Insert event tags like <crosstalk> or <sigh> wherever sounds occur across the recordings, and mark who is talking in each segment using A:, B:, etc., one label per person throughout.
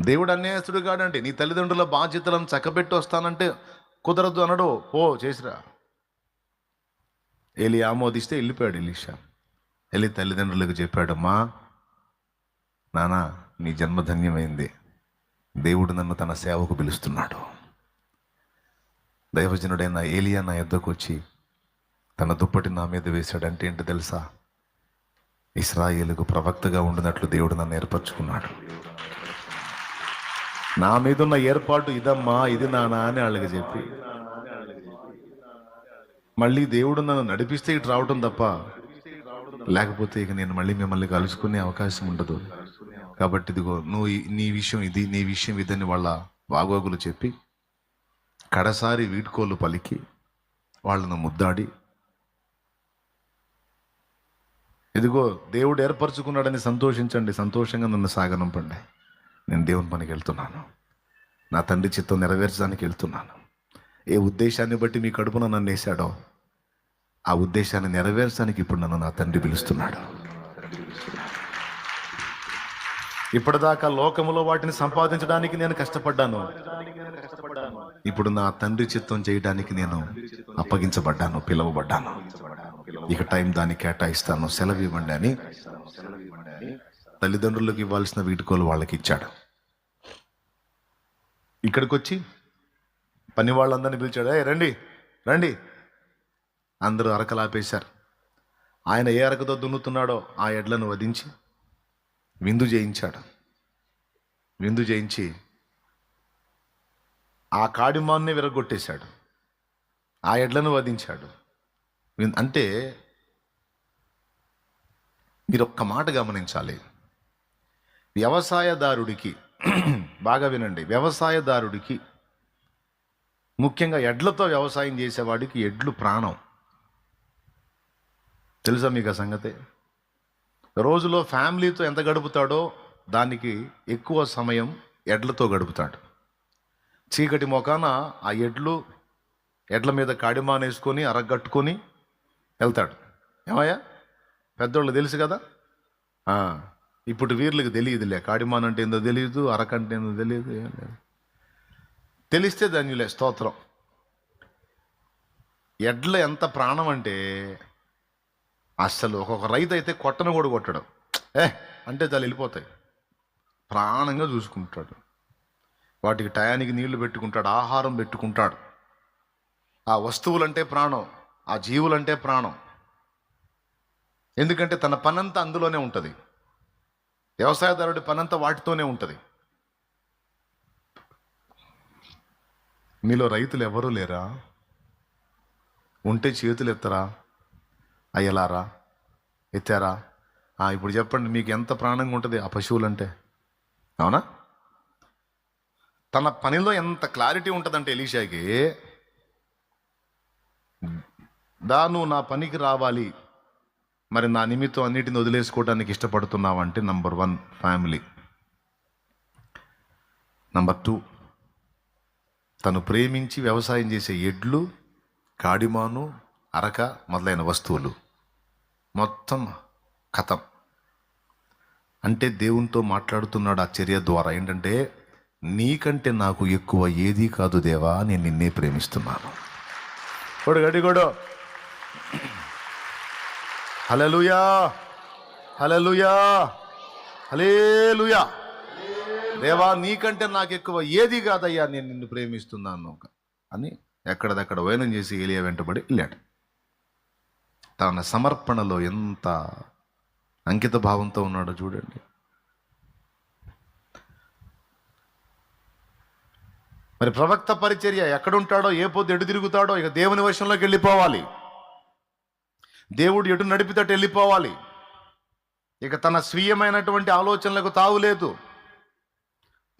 A: దేవుడు అన్యాయస్తుడు కాడంటే నీ తల్లిదండ్రుల బాధ్యతలను చక్కబెట్టి వస్తానంటే కుదరదు అనడు. ఓ చేసిరా. ఏలి ఆమోదిస్తే వెళ్ళిపోయాడు ఎలీషా. వెళ్ళి తల్లిదండ్రులకు చెప్పాడమ్మా నానా నీ జన్మధన్యమైంది దేవుడు నన్ను తన సేవకు పిలుస్తున్నాడు. దైవజనుడైన ఏలియా నా యొద్దకు వచ్చి తన దుప్పటి నా మీద వేశాడంటే ఏంటి తెలుసా? ఇస్రాయేలుకు ప్రవక్తగా ఉండినట్లు దేవుడు నన్ను ఏర్పరచుకున్నాడు. నా మీద ఉన్న ఏర్పాటు ఇదమ్మా ఇది నానా అని వాళ్ళకి చెప్పి. మళ్ళీ దేవుడు నన్ను నడిపిస్తే ఇటు రావటం తప్ప లేకపోతే ఇక నేను మళ్ళీ మిమ్మల్ని కలుసుకునే అవకాశం ఉండదు. కాబట్టి ఇదిగో నువ్వు నీ విషయం ఇది నీ విషయం ఇదని వాళ్ళ బాగోగులు చెప్పి కడసారి వీడ్కోలు పలికి వాళ్ళను ముద్దాడి ఇదిగో దేవుడు ఏర్పరచుకున్నాడని సంతోషించండి సంతోషంగా నన్ను సాగనంపండి. నేను దేవుని పనికి వెళ్తున్నాను. నా తండ్రి చిత్తం నెరవేర్చడానికి వెళ్తున్నాను. ఏ ఉద్దేశాన్ని బట్టి మీ కడుపున నన్ను వేశాడో ఆ ఉద్దేశాన్ని నెరవేర్చడానికి ఇప్పుడు నన్ను నా తండ్రి పిలుస్తున్నాడు. ఇప్పటిదాకా లోకములో వాటిని సంపాదించడానికి నేను కష్టపడ్డాను. ఇప్పుడు నా తండ్రి చిత్తం చేయడానికి నేను అప్పగించబడ్డాను పిలువబడ్డాను. ఇక టైం దాన్ని కేటాయిస్తాను సెలవు ఇవ్వండి అని తల్లిదండ్రులకు ఇవ్వాల్సిన వీటుకోలు వాళ్ళకి ఇచ్చాడు. ఇక్కడికి వచ్చి పని వాళ్ళందరినీ పిలిచాడు. ఏ రండి రండి. అందరూ అరకలాపేశారు. ఆయన ఏ అరకతో దున్నుతున్నాడో ఆ ఎడ్లను వధించి విందు చేయించాడు విందు చేయించి ఆ కాడిమాన్నే విరగొట్టేశాడు ఆ ఎడ్లను వధించాడు. అంటే మీరు ఒక్క మాట గమనించాలి. వ్యవసాయదారుడికి <clears throat> బాగా వినండి. వ్యవసాయదారుడికి ముఖ్యంగా ఎడ్లతో వ్యవసాయం చేసేవాడికి ఎడ్లు ప్రాణం. తెలుసా మీకు ఆ సంగతి? రోజులో ఫ్యామిలీతో ఎంత గడుపుతాడో దానికి ఎక్కువ సమయం ఎడ్లతో గడుపుతాడు. చీకటి మొఖాన ఆ ఎడ్లు ఎడ్ల మీద కాడిమానేసుకొని అరగట్టుకొని వెళ్తాడు. ఏమయ్యా? పెద్దోళ్ళు తెలుసు కదా? ఇప్పుడు వీర్లకు తెలియదులే. కాడిమాన్ అంటే ఏందో తెలియదు అరకంటే ఏందో తెలియదు ఏం లేదు. తెలిస్తే ధన్యులే స్తోత్రం. ఎడ్ల ఎంత ప్రాణం అంటే అస్సలు ఒక్కొక్క రైతు అయితే కొట్టను కూడా కొట్టడం. ఏ అంటే చాలు వెళ్ళిపోతాయి. ప్రాణంగా చూసుకుంటాడు. వాటికి టయానికి నీళ్ళు పెట్టుకుంటాడు ఆహారం పెట్టుకుంటాడు. ఆ వస్తువులంటే ప్రాణం ఆ జీవులంటే ప్రాణం. ఎందుకంటే తన పనంతా అందులోనే ఉంటుంది. వ్యవసాయదారుడి పనంతా వాటితోనే ఉంటుంది. మీలో రైతులు ఎవరూ లేరా? ఉంటే చేతులు ఎత్తరా? అయ్యలారా? ఎత్తారా? ఇప్పుడు చెప్పండి మీకు ఎంత ప్రాణంగా ఉంటుంది ఆ పశువులంటే? అవునా? తన పనిలో ఎంత క్లారిటీ ఉంటుందంటే ఎలీషాకి దా నువ్వు నా పనికి రావాలి. మరి నా నిమిత్తం అన్నిటిని వదిలేసుకోవడానికి ఇష్టపడుతున్నావంటే number one family. Number two తను ప్రేమించి వ్యవసాయం చేసే ఎడ్లు కాడిమాను అరక మొదలైన వస్తువులు. మొత్తం కథం. అంటే దేవునితో మాట్లాడుతున్నాడు ఆ చర్య ద్వారా. ఏంటంటే నీకంటే నాకు ఎక్కువ ఏదీ కాదు దేవా నేను నిన్నే ప్రేమిస్తున్నాను. కొడు గడి హలలుయా హలలుయా హలేలుయా దేవా నీకంటే నాకు ఎక్కువ ఏది కాదయ్యా? నేను నిన్ను ప్రేమిస్తున్నాను. అని ఎక్కడదక్కడ వైనం చేసి ఏలియా వెంటబడి వెళ్ళాడు. తన సమర్పణలో ఎంత అంకిత భావంతో ఉన్నాడో చూడండి. మరి ప్రవక్త పరిచర్య ఎక్కడుంటాడో ఏ పొద్దు ఎటు తిరుగుతాడో ఇక దేవుని వశంలోకి వెళ్ళిపోవాలి. దేవుడు ఎటు నడిపితట్టు వెళ్ళిపోవాలి. ఇక తన స్వీయమైనటువంటి ఆలోచనలకు తావులేదు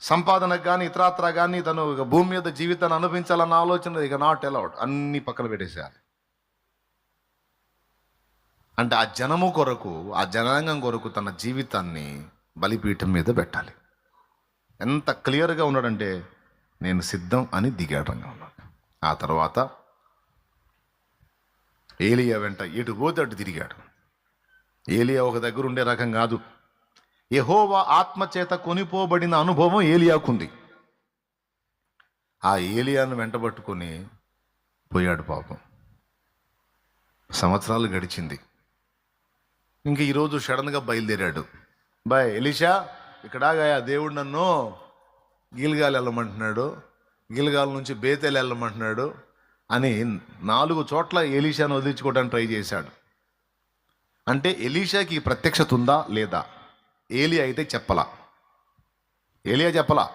A: సంపాదనకు కానీ ఇతరాత్ర కానీ తను ఇక భూమి మీద జీవితాన్ని అనుభవించాలన్న ఆలోచన ఇక నాట్ అలౌడ్ అన్ని పక్కన పెట్టేసేయాలి. అంటే ఆ జనము కొరకు ఆ జనాంగం కొరకు తన జీవితాన్ని బలిపీఠం మీద పెట్టాలి. ఎంత క్లియర్గా ఉన్నాడంటే నేను సిద్ధం అని దిగాడు ఉన్నాను ఆ తర్వాత ఏలియా వెంట ఎటు పోతే అటు తిరిగాడు. ఏలియా ఒక దగ్గర ఉండే రకం కాదు. యహోవా ఆత్మచేత కొనిపోబడిన అనుభవం ఏలియాకుంది. ఆ ఏలియాను వెంటబట్టుకొని పోయాడు పాపం. సంవత్సరాలు గడిచింది. ఇంక ఈరోజు సడన్గా బయలుదేరాడు. బాయ్ ఎలిషా ఇక్కడాగా ఆ దేవుడు నన్ను గీల్గాలు వెళ్ళమంటున్నాడు. గిల్గాల నుంచి బేతేలు వెళ్ళమంటున్నాడు. అని నాలుగు చోట్ల ఎలీషాను వదిలించుకోవడానికి ట్రై చేశాడు. అంటే ఎలీషాకి ప్రత్యక్షత ఉందా లేదా? ఏలియా అయితే చెప్పలా. ఏలియా చెప్పలా?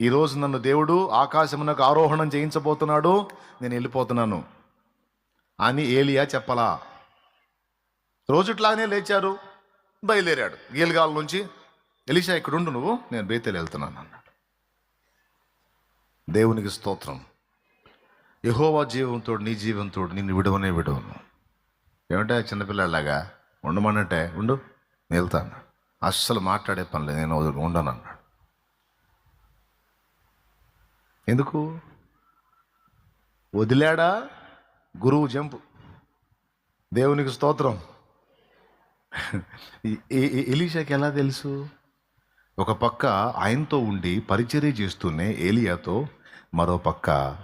A: ఈరోజు నన్ను దేవుడు ఆకాశమునకు ఆరోహణం చేయించబోతున్నాడు నేను వెళ్ళిపోతున్నాను అని ఏలియా చెప్పలా. రోజుట్లానే లేచారు బయలుదేరాడు. గీల్గాల నుంచి ఎలీషా ఇక్కడుండు నువ్వు నేను బేతేలు వెళ్తున్నాను అన్నాడు. దేవునికి స్తోత్రం. యహోవా జీవంతో నీ జీవంతో నిన్ను విడవనే విడవను. ఏమంటే చిన్నపిల్లలాగా ఉండమనంటే ఉండు నిలుతాను వెళ్తాను అస్సలు మాట్లాడే పని లేదు నేను వదులు ఉండను అన్నాడు. ఎందుకు? వదిలాడా? గురువు జంపు. దేవునికి స్తోత్రం. ఈ- ఎలీషాకి ఎలా తెలుసు? ఒక పక్క ఆయనతో ఉండి పరిచర్య చేస్తూనే ఏలియాతో మరో పక్క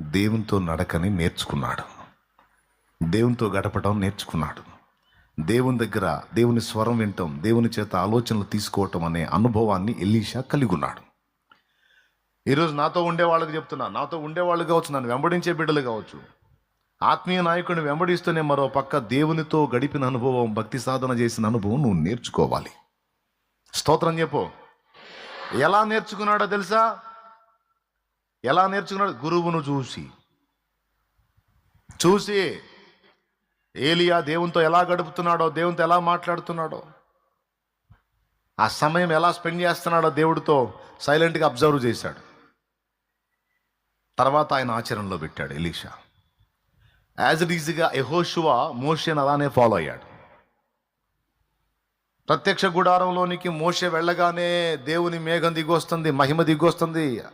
A: దేవునితో నడకని నేర్చుకున్నాడు. దేవునితో గడపడం నేర్చుకున్నాడు. దేవుని దగ్గర దేవుని స్వరం వినటం దేవుని చేత ఆలోచనలు తీసుకోవటం అనే అనుభవాన్ని ఎలీషా కలిగి ఉన్నాడు. ఈరోజు నాతో ఉండే వాళ్ళకి చెప్తున్నా నాతో ఉండేవాళ్ళు కావచ్చు నన్ను వెంబడించే బిడ్డలు కావచ్చు. ఆత్మీయ నాయకుడిని వెంబడిస్తూనే మరో పక్క దేవునితో గడిపిన అనుభవం భక్తి సాధన చేసిన అనుభవం నువ్వు నేర్చుకోవాలి. స్తోత్రం చెప్పు. ఎలా నేర్చుకున్నాడో తెలుసా? ఎలా నేర్చుకున్నాడు గురువును చూసి. చూసి ఏలియా దేవునితో ఎలా గడుపుతున్నాడో దేవునితో ఎలా మాట్లాడుతున్నాడో ఆ సమయం ఎలా స్పెండ్ చేస్తున్నాడో దేవుడితో సైలెంట్గా అబ్జర్వ్ చేశాడు. తర్వాత ఆయన ఆచరణలో పెట్టాడు ఎలీషా. యాజ్ ఇట్ ఈజీగా ఎహోషువా మోషన్ అలానే ఫాలో అయ్యాడు. ప్రత్యక్ష గుడారంలోనికి మోషే వెళ్ళగానే దేవుని మేఘం దిగొస్తుంది మహిమ దిగొస్తుంది.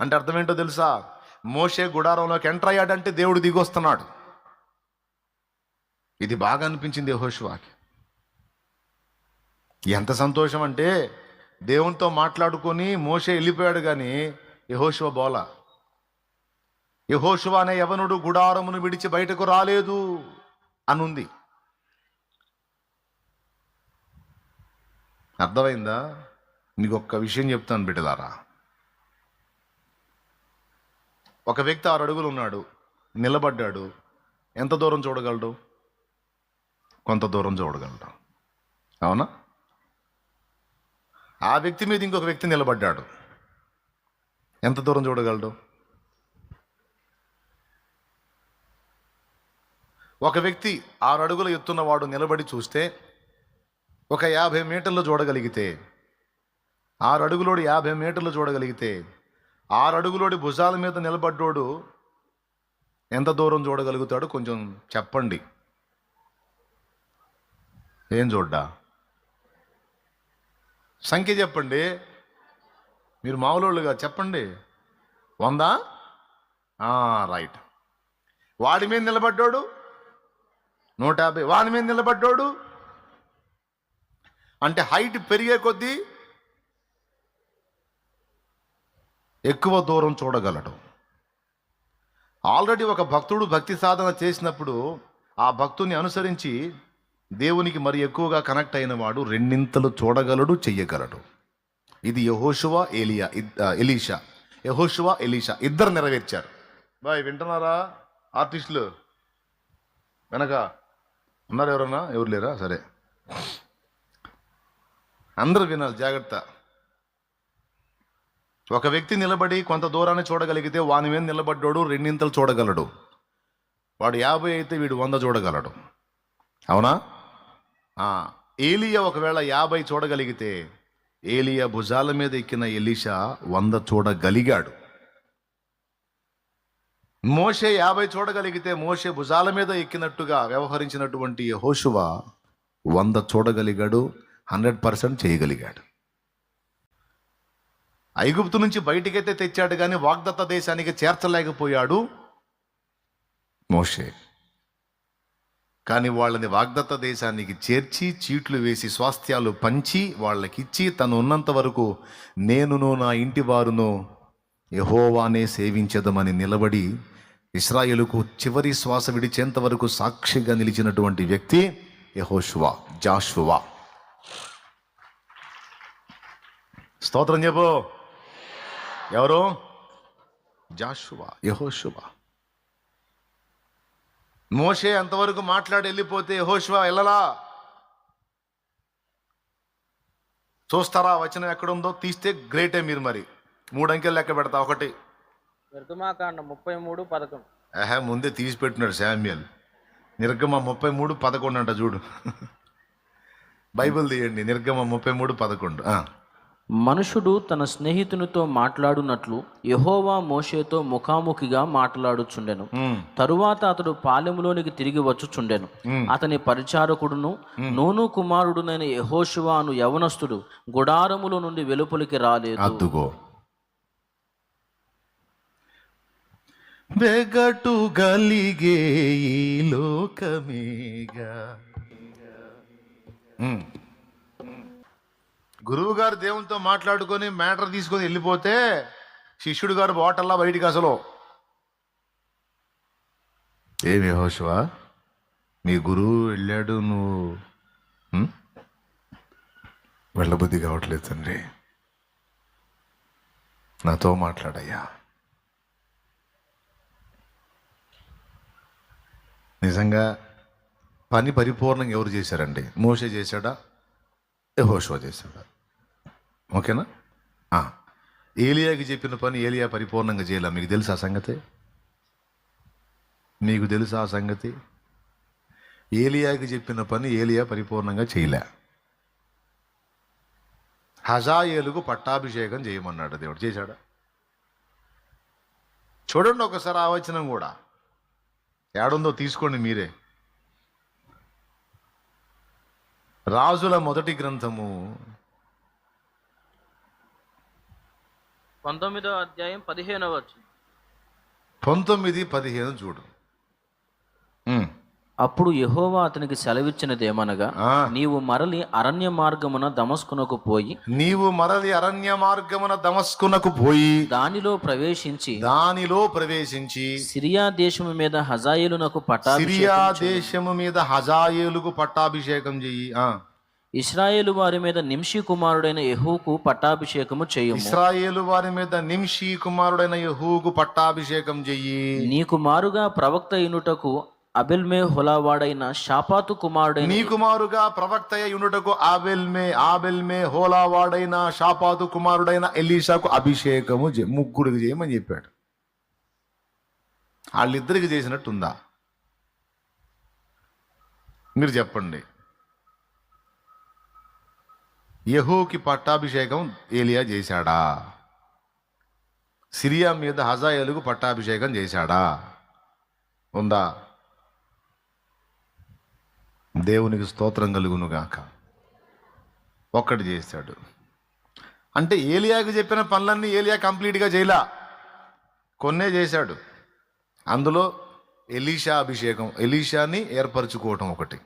A: అంటే అర్థమేంటో తెలుసా? మోసే గుడారంలోకి ఎంటర్ అయ్యాడంటే దేవుడు దిగొస్తున్నాడు. ఇది బాగా అనిపించింది యహోషువాకి. ఎంత సంతోషం అంటే దేవునితో మాట్లాడుకొని మోసే వెళ్ళిపోయాడు కానీ యహోశివ బోల. యహోశివ అనే యవనుడు గుడారమును విడిచి బయటకు రాలేదు అనుంది. అర్థమైందా? మీకు ఒక్క విషయం చెప్తాను బిడ్డలారా. ఒక వ్యక్తి ఆరు అడుగులు ఉన్నాడు నిలబడ్డాడు ఎంత దూరం చూడగలడు? కొంత దూరం చూడగలడు. అవునా? ఆ వ్యక్తి మీద ఇంకొక వ్యక్తి నిలబడ్డాడు ఎంత దూరం చూడగలడు? ఒక వ్యక్తి ఆరు అడుగుల ఎత్తున్నవాడు నిలబడి చూస్తే ఒక యాభై మీటర్లు చూడగలిగితే ఆరు అడుగులోడు యాభై మీటర్లు చూడగలిగితే ఆరు అడుగులోడి భుజాల మీద నిలబడ్డోడు ఎంత దూరం చూడగలుగుతాడో కొంచెం చెప్పండి. ఏం చూడ్డా? సంఖ్య చెప్పండి. మీరు మామూలుగా చెప్పండి. వందా? రైట్. వాడి మీద నిలబడ్డాడు నూట యాభై వాడి మీద నిలబడ్డాడు అంటే హైట్ పెరిగే కొద్దీ ఎక్కువ దూరం చూడగలడు. ఆల్రెడీ ఒక భక్తుడు భక్తి సాధన చేసినప్పుడు ఆ భక్తుని అనుసరించి దేవునికి మరి ఎక్కువగా కనెక్ట్ అయిన వాడు రెండింతలు చూడగలడు చెయ్యగలడు. ఇది యహోషువ ఏలియా ఎలీషా. యహోషువ ఎలీషా ఇద్దరు నెరవేర్చారు. బాయ్ వింటున్నారా? ఆర్టిస్టులు? వెనక ఉన్నారు ఎవరన్నా? ఎవరు లేరా? సరే. అందరూ వినాలి జాగ్రత్త. ఒక వ్యక్తి నిలబడి కొంత దూరాన్ని చూడగలిగితే వాని మీద నిలబడ్డాడు రెండింతలు చూడగలడు. వాడు యాభై అయితే వీడు వంద చూడగలడు. అవునా? ఏలియా ఒకవేళ యాభై చూడగలిగితే ఏలియా భుజాల మీద ఎక్కిన ఎలీషా వంద చూడగలిగాడు. మోషే యాభై చూడగలిగితే మోషే భుజాల మీద ఎక్కినట్టుగా వ్యవహరించినటువంటి హోషువ వంద చూడగలిగాడు. హండ్రెడ్ పర్సెంట్ చేయగలిగాడు. ఐగుప్తు నుంచి బయటికైతే తెచ్చాడు కానీ వాగ్దత్త దేశానికి చేర్చలేకపోయాడు మోషే. కానీ వాళ్ళని వాగ్దత్త దేశానికి చేర్చి చీట్లు వేసి స్వాస్థ్యాలు పంచి వాళ్ళకిచ్చి తను ఉన్నంత వరకు నేనును నా ఇంటి వారును యహోవానే సేవించదమని నిలబడి ఇస్రాయేలుకు చివరి శ్వాస విడిచేంత వరకు సాక్షిగా నిలిచినటువంటి వ్యక్తి యహోషువా జాషువా. స్తోత్రం చెప్పు. ఎవరు? జాషువా యహోషువా. మోషే అంతవరకు మాట్లాడి వెళ్ళిపోతే యహోషువా వెళ్ళలా? చూస్తారా వచనం ఎక్కడుందో? తీస్తే గ్రేటే మీరు మరి. మూడు అంకెలు లెక్క పెడతా ఒకటి.
B: నిర్గమాకాండ ముప్పై మూడు పథకం
A: ఆహా ముందే తీసి పెట్టినాడు శామ్యుల్ నిర్గమ ముప్పై మూడు పదకొండు అంట చూడు. బైబిల్ తీయండి నిర్గమ ముప్పై మూడు పదకొండు. ఆ.
B: మనుషుడు తన స్నేహితునితో మాట్లాడునట్లు యహోవా మోషేతో ముఖాముఖిగా మాట్లాడుచుండెను. తరువాత అతడు పాలెములోనికి తిరిగి వచ్చుచుండెను. అతని పరిచారకుడును నూను కుమారుడునైన యహోషువా అను యవనస్తుడు గుడారములో నుండి వెలుపలికి రాలేదు.
A: అద్దుగో. వెగటు గలిగే ఈ లోకమేగా. గురువు గారు దేవునితో మాట్లాడుకొని మ్యాటర్ తీసుకొని వెళ్ళిపోతే శిష్యుడు గారు బాటల్లా బయటికి అసలు. ఏమి హోషవా మీ గురువు వెళ్ళాడు నువ్వు వెళ్ళబుద్ధి కావట్లేదు తండ్రి. నాతో మాట్లాడయ్యా. నిజంగా పని పరిపూర్ణంగా ఎవరు చేశారండి? మోసే చేశాడా? యెహోషువ చేశాడా? ఓకేనా? ఏలియాకి చెప్పిన పని ఏలియా పరిపూర్ణంగా చేయాల? మీకు తెలుసా ఆ సంగతి? మీకు తెలుసా ఆ సంగతి? ఏలియాకి చెప్పిన పని ఏలియా పరిపూర్ణంగా చేయలే. హజాయేలుకు పట్టాభిషేకం చేయమన్నాడు దేవుడు. చేశాడా? చూడండి ఒకసారి ఆ వచనం కూడా. ఏడుందో తీసుకోండి మీరే. రాజుల మొదటి గ్రంథము
B: పంతొమ్మిదో అధ్యాయం పదిహేనవ వచ్చింది
A: పంతొమ్మిది పదిహేను చూడు.
B: అప్పుడు యహోవా అతనికి సెలవిచ్చినదేమనగా
A: ఆ,
B: నీవు మరలి అరణ్య మార్గమున దమస్కునకు పోయి
A: నీవు మరలి అరణ్య మార్గమున దమస్కునకు పోయి
B: దానిలో ప్రవేశించి
A: దానిలో ప్రవేశించి
B: సిరియా దేశము మీద హజాయేలునకు పట్టాభిషేకం
A: సిరియా దేశము మీద హజాయేలుకు పట్టాభిషేకం చెయ్యి ఆ.
B: ఇస్రాయేలు వారి మీద నింషి కుమారుడైన యెహూకు పట్టాభిషేకము చేయుము.
A: ఇస్రాయేలు వారి మీద నింషి కుమారుడైన యహూకు పట్టాభిషేకం చెయ్యి.
B: నీకు మారుగా ప్రవక్త ఇనుటకు అబెల్మే హొలావాడైన షాపాతు కుమారుడైన
A: నీ కుమారుగా ప్రవక్త యునుటకు ఆబెల్మే ఆబెల్మే హోలావాడైన షాపాతు కుమారుడైన ఎలీషాకు అభిషేకము చే- ముగ్గురికి చేయమని చెప్పాడు. వాళ్ళిద్దరికి చేసినట్టుందా? మీరు చెప్పండి. యహూకి పట్టాభిషేకం ఏలియా చేశాడా? సిరియా మీద హజాయేలుకు పట్టాభిషేకం చేశాడా? ఉందా? దేవునికి స్తోత్రం కలుగును గాక. ఒక్కటి చేశాడు. అంటే ఏలియాకి చెప్పిన పనులన్నీ ఏలియా కంప్లీట్గా చేయలా? కొన్నే చేశాడు. అందులో ఎలీషా అభిషేకం ఎలీషాని ఏర్పరచుకోవటం ఒకటి.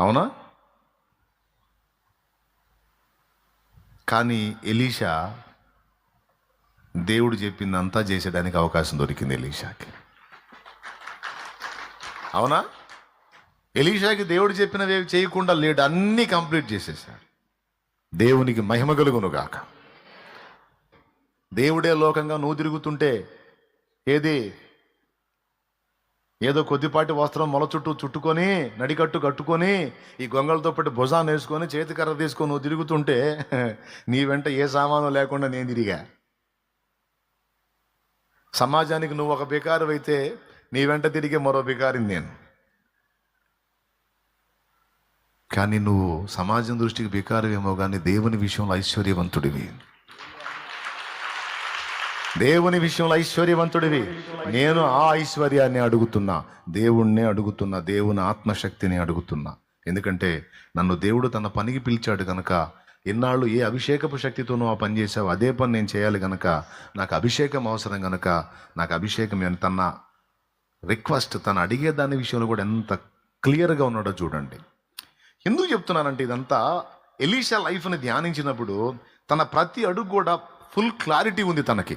A: అవునా? కానీ ఎలీషా దేవుడు చెప్పిందంతా చేసేయడానికి అవకాశం దొరికింది ఎలీషాకి. అవునా? ఎలీషాకి దేవుడు చెప్పినవి చేయకుండా లేడు అన్నీ కంప్లీట్ చేసేసాడు. దేవునికి మహిమ కలుగును గాక దేవుడే లోకంగా నువ్వు తిరుగుతుంటే ఏది? ఏదో కొద్దిపాటి వస్త్రం మొల చుట్టూ చుట్టుకొని నడికట్టు కట్టుకొని ఈ గొంగళతో పాటు భుజాన్ని వేసుకొని చేతికర్ర తీసుకొని నువ్వు తిరుగుతుంటే <laughs> నీ వెంట ఏ సామాను లేకుండా నేను తిరిగా. సమాజానికి నువ్వు ఒక బికారు అయితే నీ వెంట తిరిగే మరో బికారిని నేను. కానీ నువ్వు సమాజం దృష్టికి బికారమేమో కానీ దేవుని విషయంలో ఐశ్వర్యవంతుడివి. దేవుని విషయంలో ఐశ్వర్యవంతుడివి. నేను ఆ ఐశ్వర్యాన్ని అడుగుతున్నా. దేవుణ్ణి అడుగుతున్నా. దేవుని ఆత్మశక్తిని అడుగుతున్నా. ఎందుకంటే నన్ను దేవుడు తన పనికి పిలిచాడు కనుక ఇన్నాళ్ళు ఏ అభిషేకపు శక్తితోనూ ఆ పని చేసావు అదే పని నేను చేయాలి కనుక నాకు అభిషేకం అవసరం కనుక నాకు అభిషేకం తన రిక్వెస్ట్ తను అడిగే దాని విషయంలో కూడా ఎంత క్లియర్గా ఉన్నాడో చూడండి. ఎందుకు చెప్తున్నానంటే ఇదంతా ఎలీషా లైఫ్ని ధ్యానించినప్పుడు తన ప్రతి అడుగు కూడా ఫుల్ క్లారిటీ ఉంది తనకి.